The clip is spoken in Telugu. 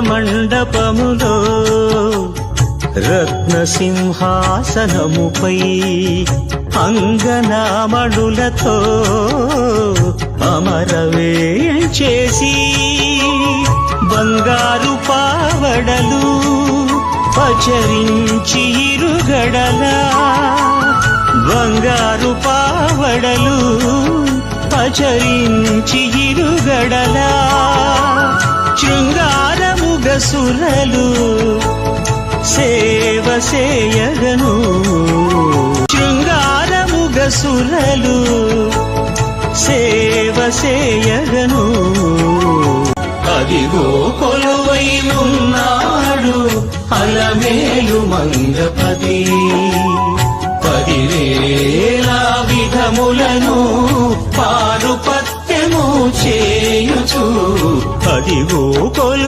మండపములో రత్న సింహాసనముపై అంగనామణులతో అమరవేయం చేసి బంగారు పావడలు పచరించి ఇరుగడల బంగారు పావడలు పచరించి ఇరుగడలా సురలు సేవ చేయగను. శృంగారముగ సురలు సేవ చేయగను. అదిగో కొలువై ఉన్నాడు అలమేలు మంగపతి. పదివేల విధములను పారుపత్యము చేయుచు. అదిగో కొలు